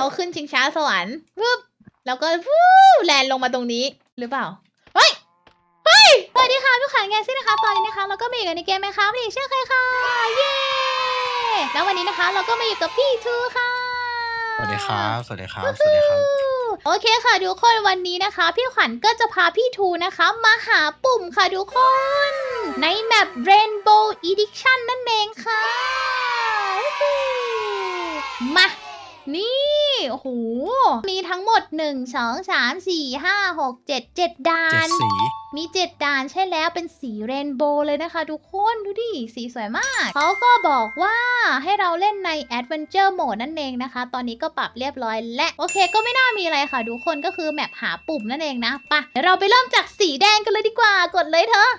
เราขึ้นชิงช้าสวรรค์ปุ๊บแล้วก็ฟูแลนลงมาตรงนี้หรือเปล่าเฮ้ยเฮ้ยสวัสดีค่ะทุกขันแกซี่นะคะตอนนี้นะคะเราก็มาอยู่กันในเกมไหมคะพี่เชื่อใครค่ะเย้แล้ววันนี้นะคะ เราก็มาอยู่กับพี่ทูค่ะ สวัสดีครับ สวัสดีครับ สวัสดีครับ โอเคค่ะทุกคนวันนี้นะคะ พี่ขวัญก็จะพาพี่ทูนะคะ มาหาปุ่มค่ะทุกคน ในแมป Rainbow Edition นั่นเองค่ะ มา นี่ โอ้โห มีทั้งหมด 1 2 3 4 5 6 7 7 ด่าเจ็นดสี มีเจ็ดด่านใช่แล้วเป็นสีเรนโบว์เลยนะคะทุกคนดูดิ สีสวยมาก เขาก็บอกว่าให้เราเล่นใน Adventure Mode นั่นเองนะคะ ตอนนี้ก็ปรับเรียบร้อยและ โอเคก็ไม่น่ามีอะไรค่ะทุกคนก็คือแมปหาปุ่มนั่นเองนะไปะเดี๋ยวเราไปเริ่มจากสีแดงกันเลยดีกว่ากดเลยเธอ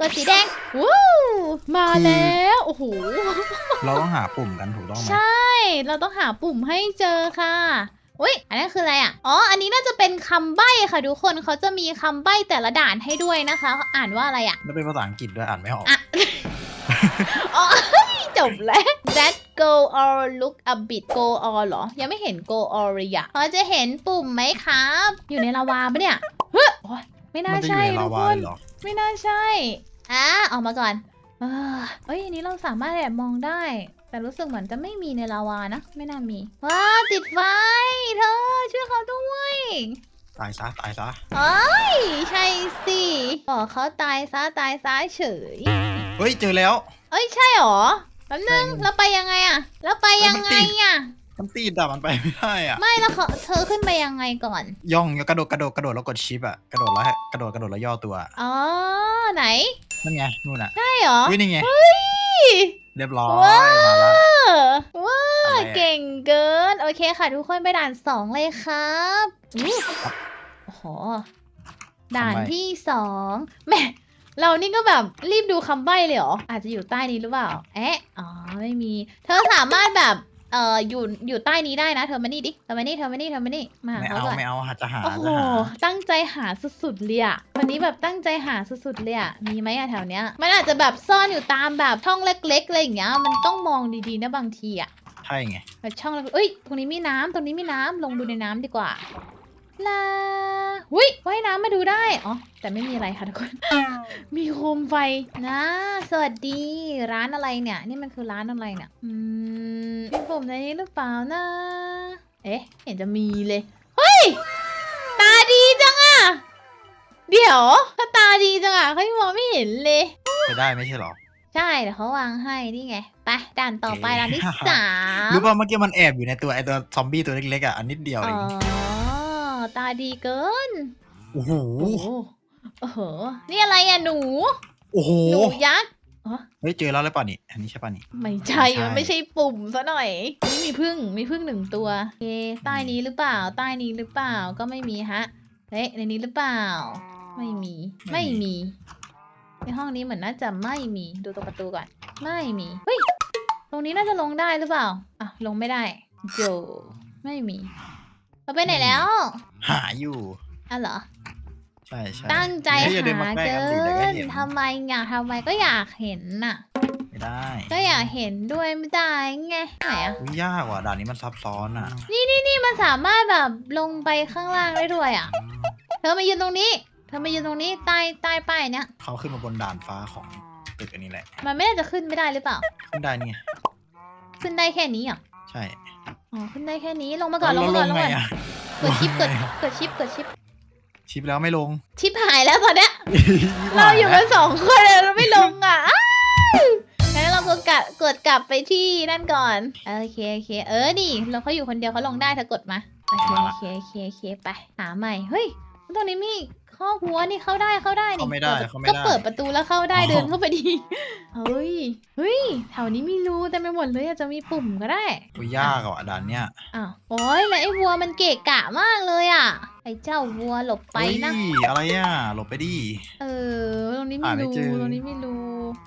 กดสีแดงวู้มาแล้วโอ้โหเราต้องหาปุ่มกันถูกต้องไหมใช่ เราต้องหาปุ่มให้เจอค่ะอุ้ยอันนั้นคืออะไรอะ อ๋อ อันนี้น่าจะเป็นคำใบ้ค่ะทุกคนเขาจะมีคำใบ้แต่ละด่านให้ด้วยนะคะเขาอ่านว่าอะไรอะแล้วเป็นภาษาอังกฤษด้วยอ่านไม่ออกอะอ๋อจบแล้ว that go or look a bit go or เหรอ ยังไม่เห็น go or เลยอะพอจะเห็นปุ่มไหมครับ อยู่ในลาวาปะเนี่ยเฮ้ยโอ๊ย ไม่น่ามันจะอใช่ยู่ในทุลากวาคเลนยเหรอไม่น่าใช่อะออกมาก่อนเอ้อเอ้ยอันนี้เราสามารถแอบมองได้ แต่รู้สึกเหมือนจะไม่มีในลาวานะ ไม่น่ามีว้าติดไฟ เธอช่วยเขาด้วยตายซะตายซะเอ้ยใช่สิบอกเขาตายซะตายซะเฉยเฮ้ยเจอแล้ว เอ้ยใช่หรอแป๊บนึงใช่แล้วไปยังไงอะแล้วไปยังไงอะ มันตีดอะมันไปไม่ได้อะไม่แล้วเขาเธอขึ้นไปยังไงก่อน ย่องกระโดดกระโดดกระโดดแล้วกดชิปอะกระโดดแล้วให้กระโดดกระโดดแล้วย่อตัวอ๋อ ไหนนั่นไงนู่นอะใช่หรอวินี่ไงเฮ้ยเรียบร้อยว้าวมาละว้าอะไรอะ เก่งเกิน โอเคค่ะทุกคนไปด่านสองเลยครับอู้โอ้โห ด่านที่สองแหม่เรานี่ก็แบบรีบดูคำใบ้เลยเหรอ อาจจะอยู่ใต้นี้หรือเปล่า เอ๊ะ อ๋อ ไม่มี เธอสามารถแบบ เอ่ออยู่อยู่ใต้นี้ได้นะเธอมานี่ดิเธอมานี่เธอมานี่เธอมานี่มาหาไม่เขาเอาก่อนไม่เอาหาจะหาโอ้โหจะหาตั้งใจหาสุดๆเลยอะวันนี้แบบตั้งใจหาสุดๆเลยอะมีไหมอะแถวเนี้ย มันอาจจะแบบซ่อนอยู่ตามแบบช่องเล็กๆอะไรอย่างเงี้ยมันต้องมองดีๆนะบางทีอะใช่ไงแบบช่องเล็กเอ้ยตรงนี้มีน้ำตรงนี้มีน้ำลงดูในน้ำดีกว่าลา หุยว่ายน้ำมาดูได้ อ๋อ แต่ไม่มีอะไรค่ะทุกคน มีโคมไฟนะ สวัสดี ร้านอะไรเนี่ย นี่มันคือร้านอะไรเนี่ย อืมมีผมในนี้หรือเปล่านะ เอ๊ะ เห็นจะมีเลย เฮ้ย ตาดีจังอะเดี๋ยวถ้าตาดีจังอะเขายังมองไม่เห็นเลย จะได้ไม่ใช่เหรอ ใช่เดี๋ยวเขาวางให้ นี่ไง ไป ด่านต่อไปเอ๊ะด่านที่สามรู้ป่ะเมื่อกี้มันแอบอยู่ในตัวไอตัวซอมบี้ตัวเล็กๆอะอันนิดเดียวอ๋เออง ตาดีเกิน โอ้โห โอ้โหโอ้โห นี่อะไรอะหนู โอ้โห หนูยักษ์เฮ้ยเจอแล้วหรือเปล่านี่ อันนี้ใช่ป่ะนี่ ไม่ใช่ไม่ใช่มันไม่ใช่ปุ่มซะหน่อย นี่มีพึ่ง มีพึ่งหนึ่งตัวโอเคใต้นี้หรือเปล่า ใต้นี้หรือเปล่า ก็ไม่มีฮะ เฮ้ยในนี้หรือเปล่า ไม่มี ไม่มี ในห้องนี้เหมือนน่าจะไม่มี ดูตรงประตูก่อน ไม่มี เฮ้ย ตรงนี้น่าจะลงได้หรือเปล่า อะ ลงไม่ได้โจไม่มี เราไปไหนแล้ว หาอยู่อะเหรอ ใช่ใช่ ตั้งใจเฮ้ยอย่เดินหาใกล้เกินสิเดี๋ยวก็นเห็น ทำไมอยากทำไมก็อยากเห็นน่ะ ไม่ได้ก็อยากเห็นด้วยไม่ได้ไงไหนอะอุ้ยยากว่ะด่านนี้มันซับซ้อนอะ นี่มันสามารถแบบลงไปข้างล่างได้ด้วยอะเธอมายืนตรงนี้ เธอมายืนตรงนี้ใต้ใต้ป้ายเนี้ยเขาขึ้นมาบนด่านฟ้าของตึกอันนี้แหละ มันไม่น่าจะขึ้นไม่ได้หรือเปล่า ขึ้นได้นี่ไงขึ้นได้แค่นี้เหรอ ใช่อ๋อขึ้นได้แค่นี้ลงมาก่อนลงแล้วมาก่อนลงไงมาก่อนอะกดชิปกดลงไงอะกดชิปกดชิปชิปแล้วไม่ลง ชิปหายแล้วตอนเนี้ยเราอยู่กันสองคนเลยเราไม่ลงอะอ้าวงั้นเรากดกลับกดกลับไปที่นั่นก่อนโอเคโอเค เออนี่เราเขาอยู่คนเดียวเขาลงได้เธอกดมาโอเคโอเคโอเคโอเคไปหาใหม่เฮ้ยตรงนี้มี ข้อหัวนี่เข้าได้เข้าได้นี่เข้าไม่ได้ปิเข้าไม่ก็ได้เปิดประตูแล้วเข้าได้อ๋อ เดินเข้าไปดีเฮ้ยเฮ้ยแถวนี้มีรูเต็มไปหมดเลยอาจจะมีปุ่มก็ได้อุ้ยยากอะด่านเนี้ยอ้าวโอ้ยแล้วไอ้วัวมันเกะกะมากเลยอะไอ้เจ้าวัวหลบไปนะ เฮ้ยอะไรอะหลบไปดิ เออ ตรงนี้มีหาไม่รูเจอ ตรงนี้มีรู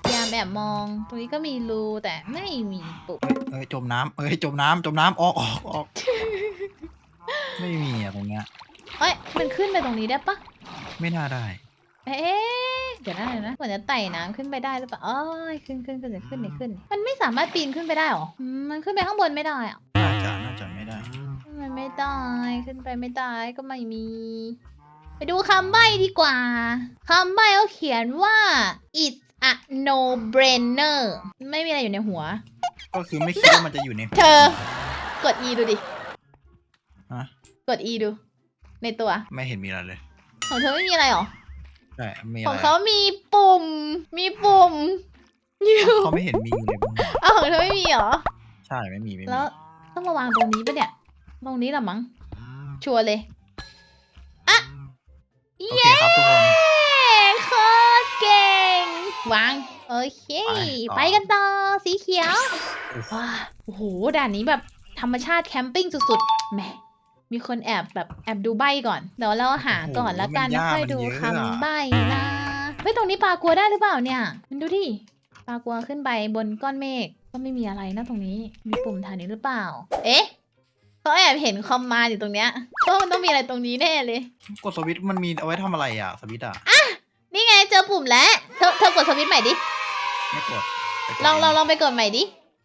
พยายามแอบมอง ตรงนี้ก็มีรูแต่ไม่มีปุ่มเอ้ยเอ้ยจมน้ำเอ้ยจมน้ำจมน้ำออกออกออก ไม่มีอะตรงเนี้ย เอ้ยมันขึ้นไปตรงนี้ได้ปะไม่น่าได้ เอ๊ะเดี๋ยวนะเดี๋ยวนะเหมือนจะไต่น้ำขึ้นไปได้หรือเปล่าอ้อยขึ้นขึ้นขึ้นเดี๋ยวขึ้นเดี๋ยวขึ้น มันไม่สามารถปีนขึ้นไปได้หรออืมมันขึ้นไปข้างบนไม่ได้อะน่าจะน่าจะไม่ได้ มันไม่ได้ขึ้นไปไม่ได้ก็ไม่มี ไปดูคำใบ้ดีกว่าคำใบ้เขาเขียนว่า it's a no brainer ไม่มีอะไรอยู่ในหัว ก็คือไม่คิดว่ามันจะอยู่ในเธอกด e ดูดิ ฮะ กด e ดู ในตัวไม่เห็นมีอะไรเลย ของเธอไม่มีอะไรหรอใช่มีขอะองไรเขามีปุ่ม มีปุ่มอยู่เขาไม่เห็นมีเลยบนหัวเอาของเธอไม่มีเหรอ ใช่ไม่มีไม่มีแล้วต้องมาวางตรงนี้ปะเนี่ย ตรงนี้เหรอมั้ง ชัวร์เลย โอเคครับทุกคนโคตรเก่งวางโอเค ไปต่อ ไปกันต่อสีเขียวอุ๊ยว้าโอ้โหด่านนี้แบบธรรมชาติแคมปิ้งสุดๆแหม มีคนแอบแบบแอบดูใบก่อนเดี๋ยวเราหาก่อนละกันโอ้โหมันยากค่อยดูมันเยอะคำอะใบนะเฮ้ยตรงนี้ปลากลัวได้หรือเปล่าเนี่ย มันดูดิปลากลัวขึ้นไปบนก้อนเมฆก็ไม่มีอะไรนะตรงนี้ มีปุ่มฐานนี้หรือเปล่า เอ๊ะเขาแอบเห็นคอมมานด์อยู่ตรงเนี้ยก็มันต้องมีอะไรตรงนี้แน่เลย กดสวิตช์มันมีเอาไว้ทำอะไรอะสวิตช์อะนี่ไงเจอปุ่มแล้วเธอเธอกดสวิตช์ใหม่ดิไม่กดไปกดลองลองลองไปกดใหม่ดิ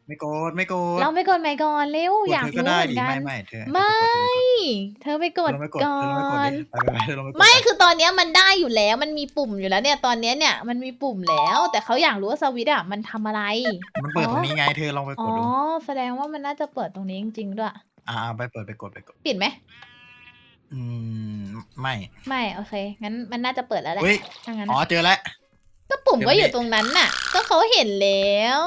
ไม่กดไม่กดลองไปกดใหม่ก่อนเร็วกดอยากเธอก็รู้ได้เหมือดินกัไม่นไม่เธอไม่ เธอไปกเธอดลองไปกดก่อเธอลองไปกดนเธอลองไปกดดิไปไปไปเธอลองไปกดไม่คือตอนเนี้ยมันได้อยู่แล้ว มันมีปุ่มอยู่แล้วเนี่ยตอนเนี้ยเนี่ยมันมีปุ่มแล้ว แต่เขาอยากรู้ว่าสวิตช์อะมันทำอะไร มันเปิดตรงนี้ไงเธอลองไปอ๋กอดดูแสดงว่ามันน่าจะเปิดตรงนี้จริงๆด้วย อ่าไปเปิดไปกดไปกด ปิดไหม อืมไม่ไม่ โอเค งั้นมันน่าจะเปิดแล้วแหละเฮ้ยถ้างั้นอ๋ออะเจอแล้ว ก็ปุ่มเดี๋ยวก็อยู่ดิตรงนั้นน่ะ ก็เขาเห็นแล้ว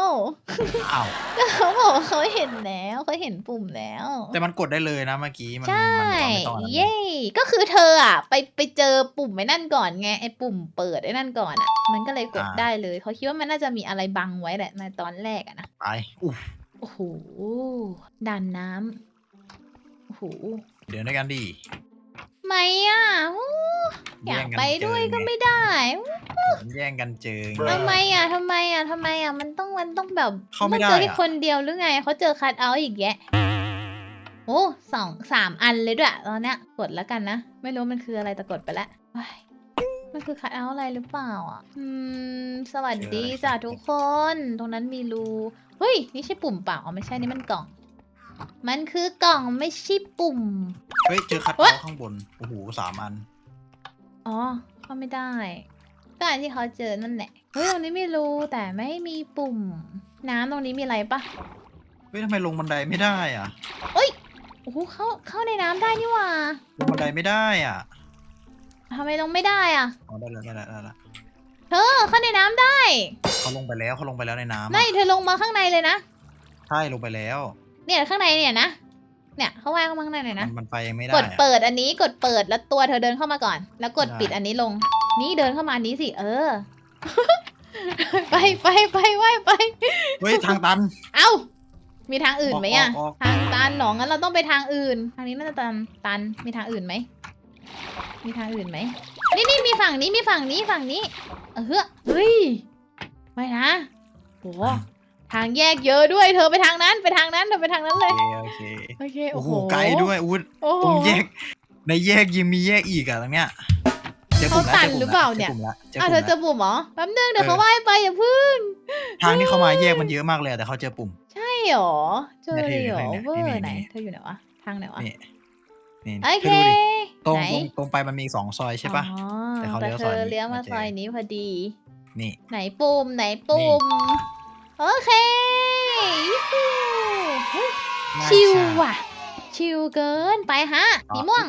อ้าวก็เขาบอกว่าเขาเห็นแล้วเขาเห็นปุ่มแล้ว แต่มันกดได้เลยนะเมื่อกี้มันใช่ มันบอกว่าไม่ต้องอะไรเย้ก็คือเธออะ ไปไปเจอปุ่มไอ้นั่นก่อนไงไอ้ปุ่มเปิดไอ้นั่นก่อนอะ มันก็เลยกดได้เลยเขาคิดว่ามันน่าจะมีอะไรบังไว้แหละในตอนแรกอะนะไปอุ๊ยโอ้โหด่านน้ำโอ้โหเดินด้วยกันดิ ไม่อะอู้อยากไปด้วยก็ไม่ได้แย่งกันเจอไง ทำไมอะทำไมอะทำไมอะมันต้องมันต้องแบบเข้าไม่ต้องเจอได้แค่อะคนเดียวหรือไงเขาเจอคัดเอาท์อีกแยะโอ้สองสามอันเลยด้วยตอนเนี้ยกดแล้วกันนะไม่รู้มันคืออะไรแต่กดไปแล้วว้ายมันคือคัดเอาท์อะไรหรือเปล่าอะอืมสวัสดีจ้ะทุกคน ตรงนั้นมีรูเฮ้ยนี่ใช่ปุ่มเปล่าอ๋อไม่ใช่นี่มันกล่อง มันคือกล่องไม่ใช่ปุ่ม เฮ้ย เจอคัดเฮ้เอายท์ข้างบน โอ้โหสามอัน อ๋อเข้าไม่ได้ก็อันที่เขาเจอนั่นแหละ เฮ้ยตรงนี้ไม่รู้แต่ไม่มีปุ่ม น้ำตรงนี้มีอะไรปะเฮ้ยทำไมลงบันไดไม่ได้อะ โอ้โหเข้าเข้าในน้ำได้นี่หว่าลงบันไดไม่ได้อะทำไมลงไม่ได้อะอ๋อได้แล้วได้แล้วได้แล้วเธอเข้าในน้ำได้เขาลงไปแล้วเขาลงไปแล้วในน้ำอะไม่เธอลงมาข้างในเลยนะ ใช่ลงไปแล้ว เนี่ยข้างในเนี่ยนะ เนี่ยเขาว่ายเข้ามาข้างในเลยนะมันมันไปยังไม่ได้กดอะเปิดอันนี้กดเปิดแล้วตัวเธอเดินเข้ามาก่อน แล้วกดได้ปิดอันนี้ลง นี่เดินเข้ามาอันนี้สิ เออ ไปไปไปว่ายไป เฮ้ยทางตัน เอ้า มีทางอื่นไหมอะออกออกออก ทางตันหนองั้นเราต้องไปทางอื่น ทางนี้น่าจะตันตันมีทางอื่นไหม มีทางอื่นไหม นี่นี่มีฝั่งนี้มีฝั่งนี้ฝั่งนี้ เออเฮ้ยเฮ้ยไม่นะโห ทางแยกเยอะด้วย เธอไปทางนั้นไปทางนั้นเธอไปทางนั้นโอเลยเคโอเคโอเค โอ้โอ้โห โหไกลด้วยอุ้ยโอ้โห ตรงแยก ในแยกยังมีแยกอีกอะตรงเนี้ยเจอเขาปุ่มแล้วตันจปุ่มหรือเปล่าเนี่ยจอปุ่มแล้วเจออะปุ่มเธอเจแล้วอปุ่มเหรอ แป๊บนึงเดี๋ยวเออเขาว่ายไปอย่าพึ่งทางที่เข้ามาแยกมันเยอะมากเลยอะแต่เขาเจอปุ่มใช่หรอ เจอเลยเหรอเนี่ยเวอนี่ร์ไหนนี่เธออยู่ไหนวะ ทางไหนวะ นี่ นี่โอเธเคอดูดิตรงไหนตรงตรงไปมันมีสองซอยใช่ปะ อ๋อแต่เขาแต่เลี้ยวเธซอยอนี้เลี้ยวมามาเจอ ซอยนี้พอดี นี่ ไหนปุ่มไหนปุ่ม โอเคยูฮูเฮ้ยน่าชิลใช่ว่ะ ชิลเกินไปฮะอ๋อสีม่วง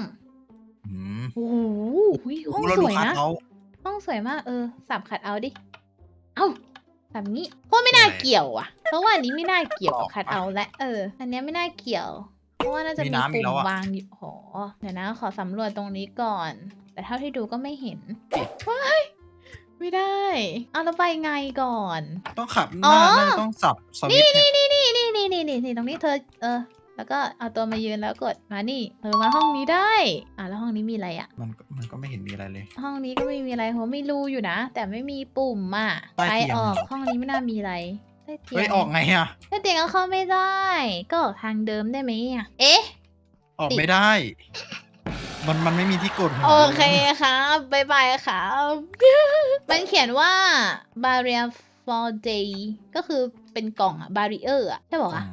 อืมโอ้โหหุ้ยห้องเราสดูวยคัดนะเอาห้องสวยมากเออสับขัดเอาดิ เอ้าสับงี้เพราะไม่น่าอะไรเกี่ยวอะ เพราะว่าอันนี้ไม่น่าเกี่ยวกับหรอขัดเอาและเออ อันเนี้ยไม่น่าเกี่ยว เพราะว่าน่าจะมีมีน้ำอีปุ่กแล้วมอะวางอยู่โหเดี๋ยวนะขอสำรวจตรงนี้ก่อน แต่เท่าที่ดูก็ไม่เห็นปิดว้าย ไม่ได้ เอาแล้วไปไงก่อน ต้องขับอ๋อน่าน่าจะต้องสับสวิตช์เนี่ยนี่นี่นี่นี่นี่นี่นี่ตรงนี้เธอ เออ แล้วก็เอาตัวมายืนแล้วกดมานี่เออมาห้องนี้ได้ อะแล้วห้องนี้มีอะไรอะ มันก็มันก็ไม่เห็นมีอะไรเลย ห้องนี้ก็ไม่มีอะไรเพราะไม่รู้อยู่นะ แต่ไม่มีปุ่มอะใต้ไปเตียง ออกเหรอห้องนี้ไม่น่ามีอะไรใต้เตียเฮ้ยงออกไงอะใต้เตียงก็เข้าไม่ได้ ก็ออกทางเดิมได้ไหมอะเอ๊ะ ออกไม่ได้ มันมันไม่มีที่กดหัวโอเคครับบายบายครับ มันเขียนว่า barrier for day ก็คือเป็นกล่องอะ barrier อะใช่บอกอือะม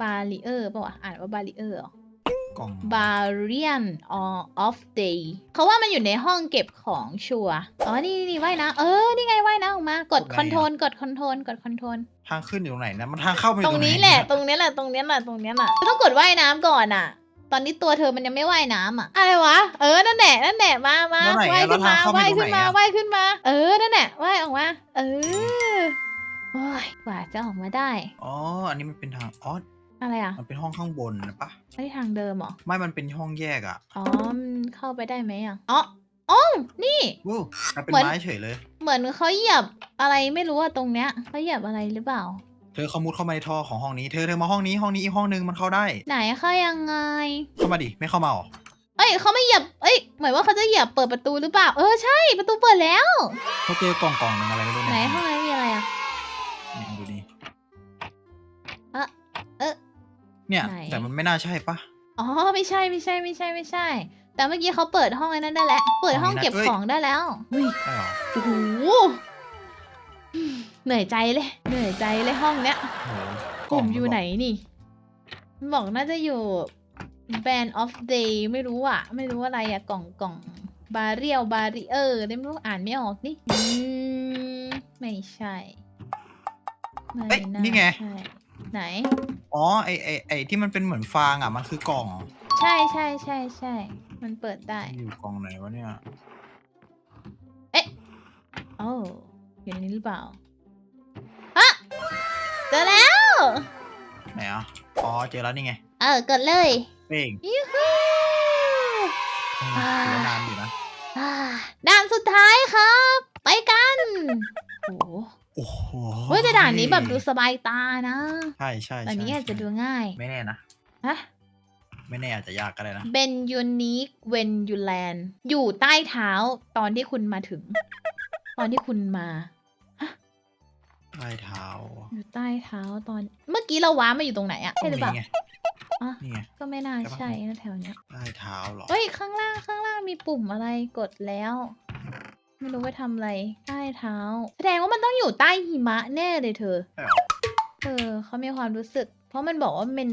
barrier ป่าวะอ่านว่า barrier เหรอ กล่อง Barian of Day เขาว่ามันอยู่ในห้องเก็บของชัวร์อ๋อ นี่นี่ว่ายนะเออ นี่ไงว่ายนะออกมา กดคอนโทรล กดคอนโทรล กดคอนโทรล ทางขึ้นอยู่ตรงไหนนะ มันทางเข้ามาอตยู่รงตรงไหนนี้แหละ ตรงนี้แหละ ตรงนี้แหละ ตรงนี้แหละ ต้องกดว่ายน้ำก่อนอะ ตอนนี้ตัวเธอมันยังไม่ว่ายน้ำอะ อะไรวะ เออ นั่นแหละ นั่นแหละ มามาแล้วไหนว่ายอะแล้ขึ้วนทามางเข้าไปว่ายตรงขึ้นไหนมาอะ ว่ายขึ้นมา เออ นั่นแหละว่ายออกมา เออ โอ้ย กว่าจะออกมาได้ อ๋อ อันนี้มันเป็นทางอ๋ออะไรอะมันเป็นห้องข้างบนนะปะไม่ทางเดิมเหรอ ไม่มันเป็นห้องแยกอะอ๋อมันเข้าไปได้ไหมอะ อ๋ออ๋อนี่ วู้กลายเป็นเหมือนไม้เฉยเลย เหมือนเขาเหยียบอะไรไม่รู้อะตรงเนี้ยเขาเหยียบอะไรหรือเปล่า เธอเขามุดเข้ามาในท่อของห้องนี้ เธอเธอมาห้องนี้ห้องนี้อีกห้องนึงมันเข้าได้ ไหนเขายังไง เข้ามาดิ ไม่เข้ามาหรอ เอ้ยเขาไม่เหยียบ เอ้ยเหมือนว่าเขาจะเหยียบเปิดประตูหรือเปล่า เออใช่ประตูเปิดแล้ว เขาเจอกล่องกล่องหนึงอะไรไม่รู้ไหนเนี่ยห้องนั้นมีอะไรอะเนี่ยดูนี่เอ๊ะเอ๊ะเนี่ย ไหน แต่มันไม่น่าใช่ปะ อ๋อไม่ใช่ไม่ใช่ไม่ใช่ไม่ใช่ แต่เมื่อกี้เขาเปิดห้องไอ้นั้นได้แล้ว เปิดห้องเก็บของได้แล้วอุ้ยใช่หรอ โอ้โห เหนื่อยใจเลย เหนื่อยใจเลยห้องเนี้ยโอ้โหกลุ่มอยู่บกไหนนี่มันบอกน่าจะอยู่ Band of Day ไม่รู้อะไม่รู้อะไรอะกล่องกล่องบาเรียลบาริเออร์ไม่รู้อ่านไม่ออกนี่อืมไม่ใช่ไม่เอ้ยน่านี่ไง ใช่ไหน อ๋อไอไอไอที่มันเป็นเหมือนฟางอะมันคือกล่อง ใช่ใช่ใช่ใช่มันเปิดได้อยู่กล่องไหนวะเนี่ยโอ้อยู่ในนี้หรือเปล่าอะ เจอแล้ว ไหนอะอ๋อเจอแล้วนี่ไงเออกดเลยเป้งยูฮูอืมอ่าถือว่านานอยู่นะอ่าด่านสุดท้ายครับ ไปกันโอ้โหโอ้โหเฮ้ยแต่ด่านนี้แบบดูสบายตานะใช่ใช่ด่านนี้ใช่อาจจะดูง่ายไม่แน่นะฮะ ไม่แน่อาจจะยากก็ได้นะ เป็น unique when you land อยู่ใต้เท้าตอนที่คุณมาถึง ตอนที่คุณมา ใต้เท้าอยู่ใต้เท้าตอน เมื่อกี้เราว้ามาอยู่ตรงไหนอะใช่หรือเปล่านี่ไงอะนี่ไง ก็ไม่น่าใช่ปะใช่นะแถวเนี้ยใต้เท้าเหรอ เฮ้ยข้างล่างข้างล่างมีปุ่มอะไรกดแล้ว ไม่รู้ว่าทำอะไรใต้เท้า แสดงว่ามันต้องอยู่ใต้หิมะแน่เลยเธอ ใช่เหรอ เออเขามีความรู้สึก เพราะมันบอกว่าเป็น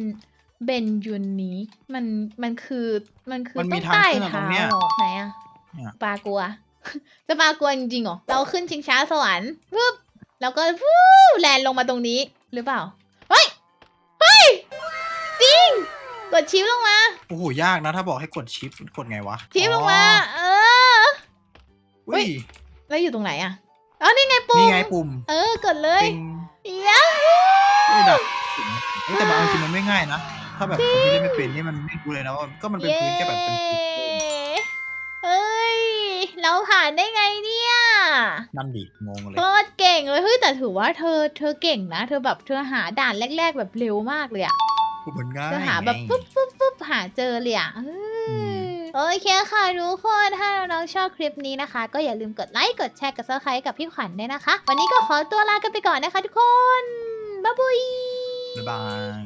เบนยูนิคมันมันคือมันคือมันต้มีองทางใต้ขึ้นอะตรเท้างเนี้ย เหรอไหนอะเนี่ย ปลากลัว จะปลากลัวจริงๆเหรอเราขึ้นชิงช้าสวรรค์ปุ๊บ แล้วก็ฟูแลนลงมาตรงนี้หรือเปล่า เฮ้ย เฮ้ย จริง กดชิปลงมา โอ้โหยากนะ ถ้าบอกให้กดชิปกดไงวะชิปลงมา เอออ๋ออุ้ย แล้วอยู่ตรงไหนอะอ๋อนี่ไงปุ่ม นี่ไงปุ่ม เออ กดเลยปิงยะเฮ้ยดับเฮ้ยแต่บางทีมันไม่ง่ายนะ ถ้าแบบคนที่เล่นไม่เป็นนี่มันไม่รู้เลยนะว่าก็มันเป็นพื้นแค่แบบเป็นพื้นเฮ้ย เราผ่านได้ไงเนี่ย นั่นดิงงเลย โคตรเก่งเลยเฮ้ยแต่ถือว่าเธอเธอเก่งนะ เธอแบบเธอหาด่านแรก ๆ แบบเร็วมากเลยอะมันง่ายเธอหาแบบไง ปุ๊บปุ๊บปุ๊บหาเจอเลยอะเอออม โอเคค่ะทุกคนถ้าน้องๆชอบคลิปนี้นะคะ ก็อย่าลืมกดไลค์กดแชร์กดซับสไครต์กับพี่ขวัญด้วยนะคะ วันนี้ก็ขอตัวลากันไปก่อนนะคะทุกคนบ๊ายบาย บ๊ายบาย